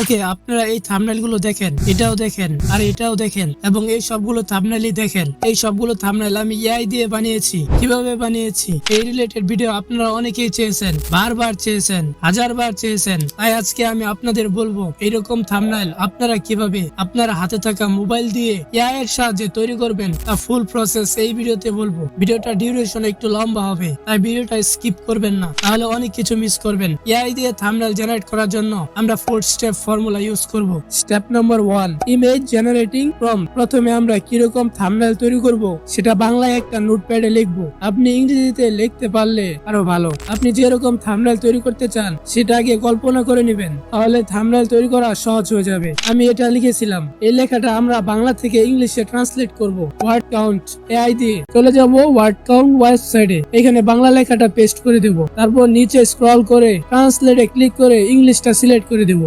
ওকে, আপনারা এই থামনেলগুলো দেখেন, এটাও দেখেন, আর এটাও দেখেন, এবং এই সবগুলো থামনেলই দেখেন। এই সবগুলো থামনাইল আমি এআই দিয়ে বানিয়েছি। কীভাবে বানিয়েছি? এই রিলেটেড ভিডিও আপনারা অনেকেই চেয়েছেন, বারবার চেয়েছেন, হাজারবার চেয়েছেন। তাই আজকে আমি আপনাদের বলব, এরকম থামনাইল আপনারা কীভাবে আপনার হাতে থাকা মোবাইল দিয়ে এআই এর সাহায্যে তৈরি করবেন, তা ফুল প্রসেস এই ভিডিওতে বলব। ভিডিওটা ডিউরেশন একটু লম্বা হবে, তাই ভিডিওটা স্কিপ করবেন না। তাহলে অনেক কিছু মিস করবেন। এআই দিয়ে থামনাইল জেনারেট করার জন্য আমরা ফোর স্টেপ ফর্মুলা ইউজ করব। Step number one image generating from প্রথমে আমরা কীরকম থামনেল তৈরি করব, সেটা বাংলায় একটা নোটপ্যাডে লিখব। আপনি ইংরেজিতে লিখতে পারলে আরও ভালো। আপনি যেরকম থামনেল তৈরি করতে চান, সেটা আগে কল্পনা করে নেবেন। তাহলে থামনেল তৈরি করা সহজ হয়ে যাবে। আমি এটা লিখেছিলাম। এই লেখাটা আমরা বাংলা থেকে ইংলিশে ট্রান্সলেট করব। ওয়ার্ড কাউন্ট এআই দিয়ে। চলে যাব ওয়ার্ড কাউন্ট ওয়েবসাইটে এখানে বাংলা লেখাটা পেস্ট করে দেব। তারপর নিচে স্ক্রল করে ট্রান্সলেটে ক্লিক করে ইংলিশটা সিলেক্ট করে দেব।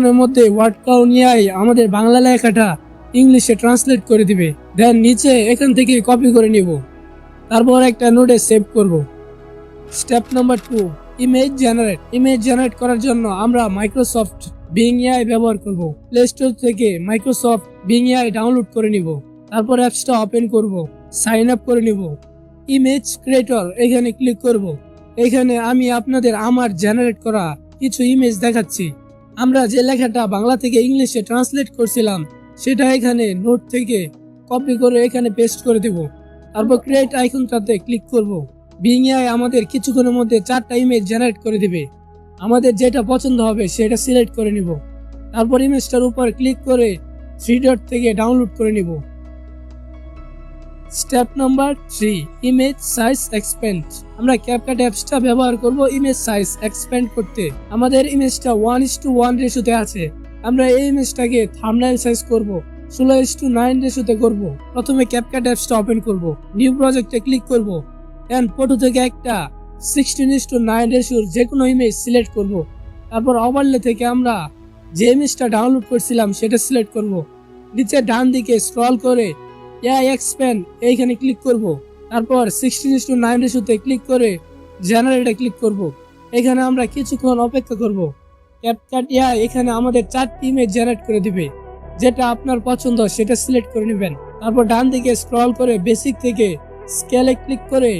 কিছুক্ষণের মধ্যে ওয়ার্ড কাউন্ট এআই আমাদের বাংলা লেখাটা ইংলিশে ট্রান্সলেট করে দিবে। দেন নিচে এখান থেকে কপি করে নিব। তারপর একটা নোটে সেভ করব। Step number two image generate image generate করার জন্য আমরা মাইক্রোসফট বিং এআই ব্যবহার করব। প্লে স্টোর থেকে মাইক্রোসফট বিং এআই ডাউনলোড করে নিব। তারপর অ্যাপসটা ওপেন করব। সাইন আপ করে নিব। ইমেজ ক্রিয়েটর এখানে ক্লিক করব। এখানে আমি আপনাদের আমার জেনারেট করা কিছু ইমেজ দেখাচ্ছি। আমরা যে লেখাটা বাংলা থেকে ইংলিশে ট্রান্সলেট করছিলাম, সেটা এখানে নোট থেকে কপি করে এখানে পেস্ট করে দেব। তারপর ক্রিয়েট আইকনটাতে ক্লিক করব। বিং এআই আমাদের কিছুক্ষণের মধ্যে চারটা ইমেজ জেনারেট করে দেবে। আমাদের যেটা পছন্দ হবে, সেটা সিলেক্ট করে নিব। তারপর ইমেজটার উপর ক্লিক করে থ্রি ডট থেকে ডাউনলোড করে নিব। Step number three image size expand আমরা ক্যাপকাট অ্যাপসটা ব্যবহার করব ইমেজ সাইজ এক্সপেন্ড করতে। আমাদের ইমেজটা ওয়ান ইস টু ওয়ান রেশোতে আছে। আমরা এই ইমেজটাকে থামনাইল সাইজ করব, ষোলো ইস টু নাইন রেশোতে করব। প্রথমে ক্যাপকাট অ্যাপসটা ওপেন করব নিউ প্রজেক্টে ক্লিক করব। দেন ফটো থেকে একটা সিক্সটিন ইস টু নাইন রেশিওর যে কোনো ইমেজ সিলেক্ট করব। তারপর ওভারলে থেকে আমরা যে ইমেজটা ডাউনলোড করছিলাম, সেটা সিলেক্ট করব। নিচে ডান দিকে স্ক্রল করে এআই এক্সপ্যান এইখানে ক্লিক করব। তারপর সিক্সটিন ইস টু নাইন রেশিওতে ক্লিক করে জেনারেটে ক্লিক করব। এখানে আমরা কিছুক্ষণ অপেক্ষা করব। ক্যাপকাট এআই এখানে আমাদের চারটি ইমেজ জেনারেট করে দিবে। যেটা আপনার পছন্দ, সেটা সিলেক্ট করে নেবেন। তারপর ডান দিকে স্ক্রল করে বেসিক থেকে স্কেলে ক্লিক করে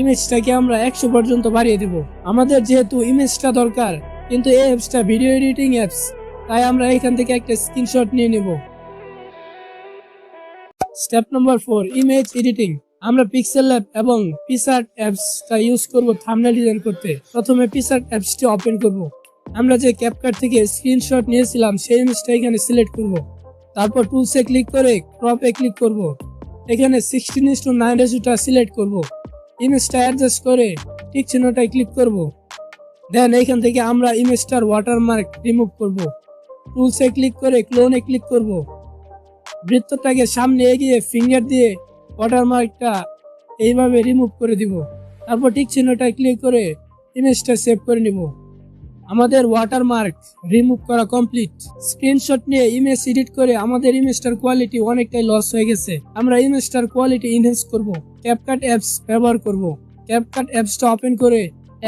ইমেজটাকে আমরা একশো পর্যন্ত বাড়িয়ে দেব। আমাদের যেহেতু ইমেজটা দরকার, কিন্তু এই অ্যাপসটা ভিডিও এডিটিং অ্যাপস তাই আমরা এখান থেকে একটা স্ক্রিনশট নিয়ে নেব। Step number four image editing আমরা পিক্সেল ল্যাব এবং পিসার্ট অ্যাপসটা ইউজ করব থাম্বনেল ডিজাইন করতে। প্রথমে পিসার্ট অ্যাপসটি ওপেন করব। আমরা যে ক্যাপকাট থেকে স্ক্রিনশট নিয়েছিলাম, সেই ইমেজটা এখানে সিলেক্ট করব। তারপর টুলসে ক্লিক করে ক্রপে ক্লিক করব। এখানে সিক্সটিন ইস টু নাইন রেসুটা সিলেক্ট করব। ইমেজটা অ্যাডজাস্ট করে ঠিক চিহ্নটায় ক্লিক করব। দেন এইখান থেকে আমরা ইমেজটার ওয়াটারমার্ক রিমুভ করব। টুলসে ক্লিক করে ক্লোনে ক্লিক করব। বৃত্তটাকে সামনে এগিয়ে ফিঙ্গার দিয়ে ওয়াটারমার্কটা এইভাবে রিমুভ করে দিব। তারপর ঠিক চিহ্নটায় ক্লিক করে ইমেজটা সেভ করে নিব। আমাদের ওয়াটারমার্ক রিমুভ করা কমপ্লিট স্ক্রিনশট নিয়ে ইমেজ এডিট করে আমাদের ইমেজটার কোয়ালিটি অনেকটাই লস হয়ে গেছে। আমরা ইমেজটার কোয়ালিটি ইনহেন্স করব ক্যাপকাট অ্যাপস ব্যবহার করব। ক্যাপকাট অ্যাপসটা ওপেন করে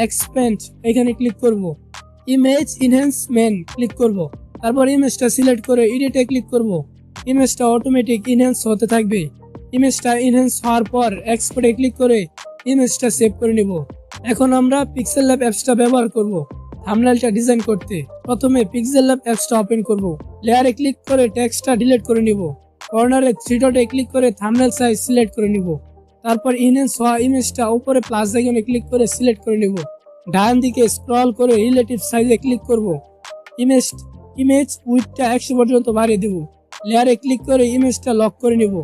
এক্সপেন্ড এখানে ক্লিক করব। ইমেজ ইনহেন্সমেন্ট ক্লিক করব। তারপর ইমেজটা সিলেক্ট করে এডিটে ক্লিক করব। ইমেজটা অটোমেটিক ইনহেন্স হতে থাকবে। ইমেজটা ইনহেন্স হওয়ার পর এক্সপোর্টে ক্লিক করে ইমেজটা সেভ করে নিব। এখন আমরা পিক্সেল ল্যাব অ্যাপসটা ব্যবহার করব থাম্বনেলটা ডিজাইন করতে। প্রথমে পিক্সেল ল্যাব অ্যাপসটা ওপেন করব। লেয়ারে ক্লিক করে টেক্সটটা ডিলিট করে নিব। কর্নারে থ্রি ডটে ক্লিক করে থাম্বনেল সাইজ সিলেক্ট করে নিব। তারপর ইনহেন্স হওয়া ইমেজটা উপরে প্লাস আইকনে ক্লিক করে সিলেক্ট করে নিব। ডান দিকে স্ক্রল করে রিলেটিভ সাইজে ক্লিক করব। ইমেজ ইমেজ উইথটা একশো পর্যন্ত বাড়িয়ে দেব। লেয়ারে ক্লিক করে ইমেজটা লক করে নিব,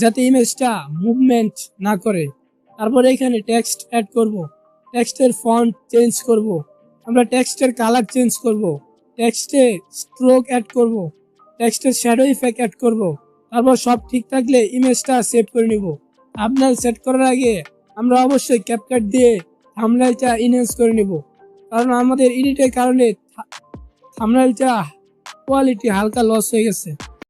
যাতে ইমেজটা মুভমেন্ট না করে। তারপর এখানে টেক্সট অ্যাড করব টেক্সটের ফন্ট চেঞ্জ করব, আমরা টেক্সটের কালার চেঞ্জ করব টেক্সটে স্ট্রোক অ্যাড করব টেক্সটের শ্যাডো ইফেক্ট অ্যাড করব, তারপর সব ঠিক থাকলে ইমেজটা সেভ করে নিব। আপনার সেট করার আগে আমরা অবশ্যই ক্যাপকাট দিয়ে থামলাইটা ইনহেন্স করে নিব, কারণ আমাদের এডিটের কারণে থামলাইটা কোয়ালিটি হালকা লস হয়ে গেছে।